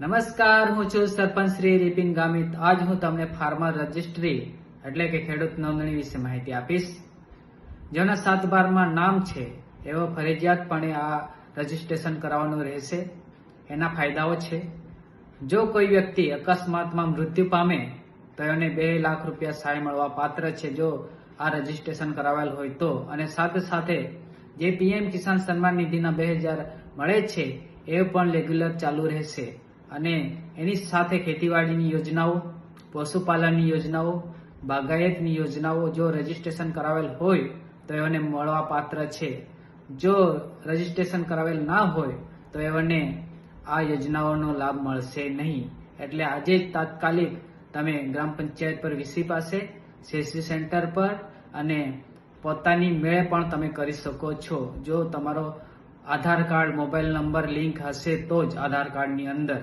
નમસ્કાર, હું છું સરપંચ શ્રી રિપિન ગામિત. આજ હું તમને ફાર્મર રજિસ્ટ્રી એટલે કે ખેડૂત નોંધણી વિશે માહિતી આપીશ. જેના સાત બારમાં નામ છે, એવો ફરજિયાતપણે આ રજીસ્ટ્રેશન કરાવવાનું રહેશે. એના ફાયદાઓ છે. જો કોઈ વ્યક્તિ અકસ્માતમાં મૃત્યુ પામે, તો એને બે લાખ રૂપિયા સહાય મળવા પાત્ર છે. જો આ રજીસ્ટ્રેશન કરાવેલ હોય તો. અને સાથે સાથે જે પીએમ કિસાન સન્માન નિધિના બે હજાર મળે છે, એ પણ રેગ્યુલર ચાલુ રહેશે. અને એની સાથે ખેતીવાડીની યોજનાઓ, પશુપાલનની યોજનાઓ, બાગાયતની યોજનાઓ જો રજીસ્ટ્રેશન કરાવેલ હોય, તો એઓને મળવા પાત્ર છે. જો રજીસ્ટ્રેશન કરાવેલ ના હોય, તો એઓને આ યોજનાઓનો લાભ મળશે નહીં. એટલે આજે જ તાત્કાલિક તમે ગ્રામ પંચાયત પર વીસી પાસે સીસી સેન્ટર પર અને પોતાની મેળે પણ તમે કરી શકો છો. જો તમારો Aadhaar card, mobile number, link હશે તો જ આધાર કાર્ડની અંદર.